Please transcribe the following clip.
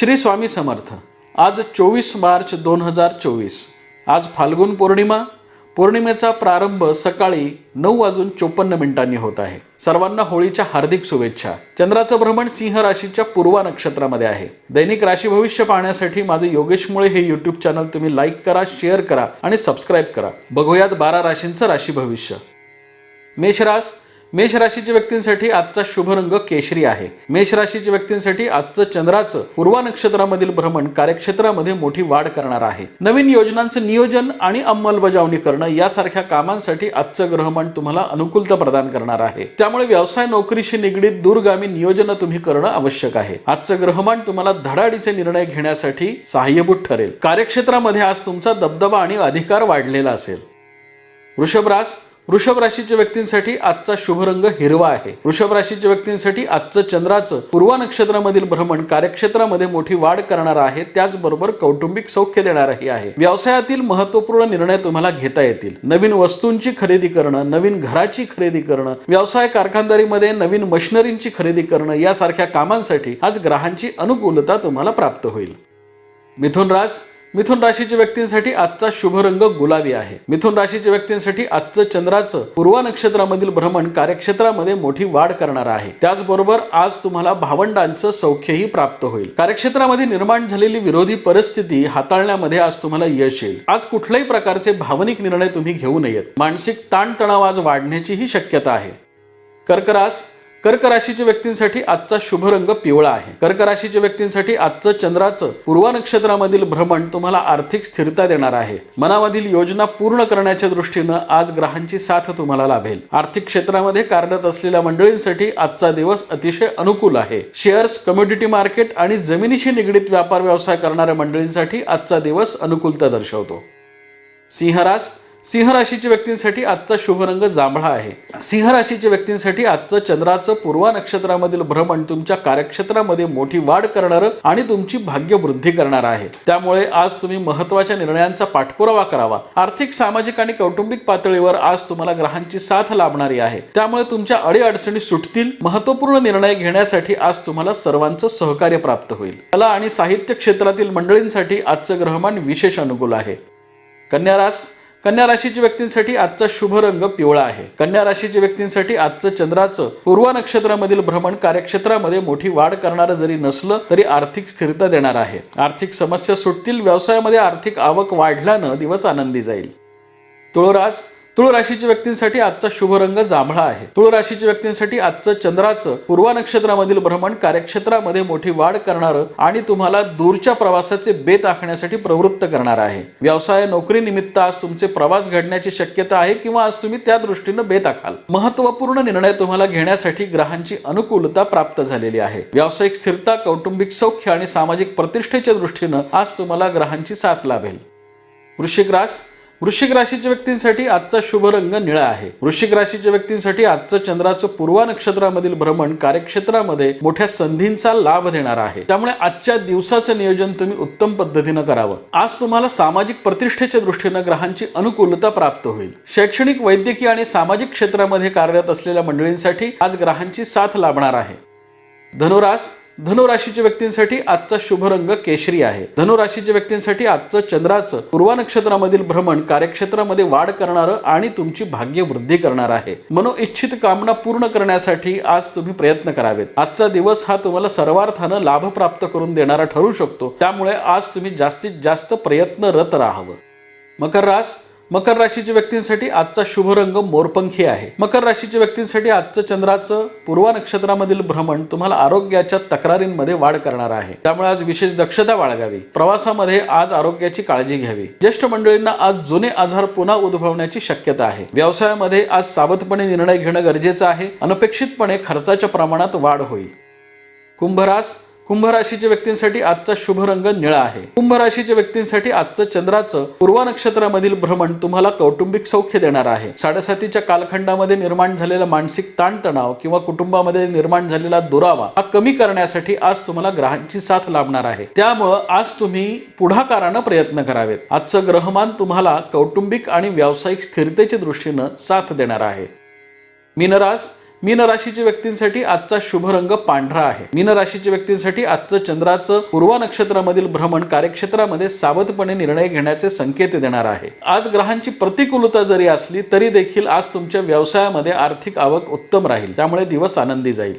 श्री स्वामी समर्थ. आज चोवीस मार्च दोन हजार चोवीस. आज फाल्गुन पौर्णिमा. पौर्णिमेचा प्रारंभ सकाळी नऊ वाजून चोपन्न मिनिटांनी होत आहे. सर्वांना होळीच्या हार्दिक शुभेच्छा. चंद्राचं भ्रमण सिंह राशीच्या पूर्वा नक्षत्रामध्ये आहे. दैनिक राशी भविष्य पाहण्यासाठी माझे योगेश मुळे हे युट्यूब चॅनल तुम्ही लाईक करा शेअर करा आणि सबस्क्राईब करा. बघूयात बारा राशींचं राशी भविष्य. मेषरास मेष राशीच्या व्यक्तींसाठी आजचा शुभ रंग केशरी आहे. मेष राशीच्या व्यक्तींसाठी आजचं चंद्राचं पूर्वा नक्षत्रामधील भ्रमण कार्यक्षेत्रामध्ये मोठी वाढ करणार आहे. नवीन योजनांचं नियोजन आणि अंमलबजावणी करणं यासारख्या कामांसाठी आजचं ग्रहमान तुम्हाला अनुकूलता प्रदान करणार आहे. त्यामुळे व्यवसाय नोकरीशी निगडीत दूरगामी नियोजन तुम्ही करणं आवश्यक आहे. आजचं ग्रहमान तुम्हाला धडाडीचे निर्णय घेण्यासाठी सहाय्यभूत ठरेल. कार्यक्षेत्रामध्ये आज तुमचा दबदबा आणि अधिकार वाढलेला असेल. वृषभरास वृषभ राशीच्या व्यक्तींसाठी आजचा शुभ रंग हिरवा आहे. वृषभ राशीच्या व्यक्तींसाठी आजचं चंद्राचं पूर्वा नक्षत्रामधील भ्रमण कार्यक्षेत्रामध्ये मोठी वाढ करणार आहे. त्याचबरोबर कौटुंबिक सौख्य देणारही आहे. व्यवसायातील महत्त्वपूर्ण निर्णय तुम्हाला घेता येतील. नवीन वस्तूंची खरेदी करणं नवीन घराची खरेदी करणं व्यवसाय कारखानदारीमध्ये नवीन मशिनरींची खरेदी करणं यासारख्या कामांसाठी आज ग्रहांची अनुकूलता तुम्हाला प्राप्त होईल. मिथुन राज मिथुन राशीच्या व्यक्तींसाठी आजचा शुभ रंग गुलाबी आहे. मिथुन राशीच्या व्यक्तींसाठी आजचं चंद्राचं पूर्वा नक्षत्रामधील भ्रमण कार्यक्षेत्रामध्ये मोठी वाढ करणार आहे. त्याचबरोबर आज तुम्हाला भावंडांचं सौख्यही प्राप्त होईल. कार्यक्षेत्रामध्ये निर्माण झालेली विरोधी परिस्थिती हाताळण्यामध्ये आज तुम्हाला यश येईल. आज कुठल्याही प्रकारचे भावनिक निर्णय तुम्ही घेऊ नयेत. मानसिक ताणतणाव आज वाढण्याचीही शक्यता आहे. कर्करास कर्क राशीच्या व्यक्तींसाठी आजचा शुभ रंग पिवळा आहे. कर्क राशीच्या व्यक्तींसाठी आजचं चंद्राचं पूर्वा नक्षत्रामधील भ्रमण तुम्हाला आर्थिक स्थिरता देणार आहे. मनामधील योजना पूर्ण करण्याच्या दृष्टीनं आज ग्रहांची साथ तुम्हाला लाभेल. आर्थिक क्षेत्रामध्ये कार्यरत असलेल्या मंडळींसाठी आजचा दिवस अतिशय अनुकूल आहे. शेअर्स कम्युनिटी मार्केट आणि जमिनीशी निगडीत व्यापार व्यवसाय करणाऱ्या मंडळींसाठी आजचा दिवस अनुकूलता दर्शवतो. सिंहरास सिंह राशीच्या व्यक्तींसाठी आजचा शुभ रंग जांभळा आहे. सिंह राशीच्या व्यक्तींसाठी आजचं चंद्राचं पूर्वा नक्षत्रामधील भ्रमण तुमच्या कार्यक्षेत्रामध्ये मोठी वाढ करणारं आणि तुमची भाग्यवृद्धी करणार आहे. त्यामुळे आज तुम्ही महत्त्वाच्या निर्णयांचा पाठपुरावा करावा. आर्थिक सामाजिक आणि कौटुंबिक पातळीवर आज तुम्हाला ग्रहांची साथ लाभणारी आहे. त्यामुळे तुमच्या अडीअडचणी सुटतील. महत्त्वपूर्ण निर्णय घेण्यासाठी आज तुम्हाला सर्वांचं सहकार्य प्राप्त होईल. कला आणि साहित्य क्षेत्रातील मंडळींसाठी आजचं ग्रहमान विशेष अनुकूल आहे. कन्यारास कन्या राशीच्या व्यक्तींसाठी आजचा शुभ रंग पिवळा आहे. कन्या राशीच्या व्यक्तींसाठी आजचं चंद्राचं पूर्वा नक्षत्रामधील भ्रमण कार्यक्षेत्रामध्ये मोठी वाढ करणारं जरी नसलं तरी आर्थिक स्थिरता देणार आहे. आर्थिक समस्या सुटतील व्यवसायामध्ये आर्थिक आवक वाढल्यानं दिवस आनंदी जाईल. तुळरास तुळ राशीच्या व्यक्तींसाठी आजचा शुभ रंग जांभळा आहे. तुळ राशीच्या व्यक्तींसाठी आजचं चंद्राचं पूर्वा नक्षत्रामधील भ्रमण कार्यक्षेत्रामध्ये मोठी वाढ करणारं आणि तुम्हाला दूरच्या प्रवासाचे बेत आखण्यासाठी प्रवृत्त करणार आहे. व्यवसाय नोकरी निमित्त आज तुमचे प्रवास घडण्याची शक्यता आहे किंवा आज तुम्ही त्या दृष्टीनं बेत आखाल. महत्त्वपूर्ण निर्णय तुम्हाला घेण्यासाठी ग्रहांची अनुकूलता प्राप्त झालेली आहे. व्यावसायिक स्थिरता कौटुंबिक सौख्य आणि सामाजिक प्रतिष्ठेच्या दृष्टीनं आज तुम्हाला ग्रहांची साथ लाभेल. वृश्चिक रास वृश्चिक राशीच्या व्यक्तींसाठी आजचा शुभ रंग निळा आहे. वृश्चिक राशीच्या व्यक्तींसाठी आजचं चंद्राचं पूर्वा नक्षत्रामधील भ्रमण कार्यक्षेत्रामध्ये मोठ्या संधींचा लाभ देणार आहे. त्यामुळे आजच्या दिवसाचं नियोजन तुम्ही उत्तम पद्धतीनं करावं. आज तुम्हाला सामाजिक प्रतिष्ठेच्या दृष्टीनं ग्रहांची अनुकूलता प्राप्त होईल. शैक्षणिक वैद्यकीय आणि सामाजिक क्षेत्रामध्ये कार्यरत असलेल्या मंडळींसाठी आज ग्रहांची साथ लाभणार आहे. धनुरास धनुराशीच्या व्यक्तींसाठी आजचा शुभ रंग केशरी आहे. धनुराशीच्या व्यक्तींसाठी आजचं चंद्राचं पूर्वा नक्षत्रामधील भ्रमण कार्यक्षेत्रामध्ये वाढ करणारं आणि तुमची भाग्य वृद्धी करणार आहे. मनोइच्छित कामना पूर्ण करण्यासाठी आज तुम्ही प्रयत्न करावेत. आजचा दिवस हा तुम्हाला सर्वार्थानं लाभ प्राप्त करून देणारा ठरू शकतो. त्यामुळे आज तुम्ही जास्तीत जास्त प्रयत्नरत राहावं. मकर रास मकर राशीच्या व्यक्तींसाठी आजचा शुभ रंग मोरपंखी आहे. मकर राशीच्या व्यक्तींसाठी आजचं चंद्राचं पूर्वा नक्षत्रामधील भ्रमण तुम्हाला आरोग्याच्या तक्रारींमध्ये वाढ करणार आहे. त्यामुळे आज विशेष दक्षता बाळगावी. प्रवासामध्ये आज आरोग्याची काळजी घ्यावी. ज्येष्ठ मंडळींना आज जुने आजार पुन्हा उद्भवण्याची शक्यता आहे. व्यवसायामध्ये आज सावधपणे निर्णय घेणं गरजेचं आहे. अनपेक्षितपणे खर्चाच्या प्रमाणात वाढ होईल. कुंभरास कुंभ राशीच्या व्यक्तींसाठी आजचा शुभ रंग निळा आहे. कुंभ राशीच्या व्यक्तींसाठी आजचं चंद्राचं पूर्वा नक्षत्रामधील भ्रमण तुम्हाला कौटुंबिक सौख्य देणार आहे. साडेसातीच्या कालखंडामध्ये निर्माण झालेला मानसिक ताणतणाव किंवा कुटुंबामध्ये निर्माण झालेला दुरावा हा कमी करण्यासाठी आज तुम्हाला ग्रहांची साथ लाभणार आहे. त्यामुळं आज तुम्ही पुढाकारानं प्रयत्न करावेत. आजचं ग्रहमान तुम्हाला कौटुंबिक आणि व्यावसायिक स्थिरतेच्या दृष्टीनं साथ देणार आहे. मीनरास मीन राशीच्या व्यक्तींसाठी आजचा शुभ रंग पांढरा आहे. मीन राशीच्या व्यक्तींसाठी आजचं चंद्राचं पूर्वा नक्षत्रामधील भ्रमण कार्यक्षेत्रामध्ये सावधपणे निर्णय घेण्याचे संकेत देणार आहे. आज ग्रहांची प्रतिकूलता जरी असली तरी देखील आज तुमच्या व्यवसायामध्ये आर्थिक आवक उत्तम राहील. त्यामुळे दिवस आनंदी जाईल.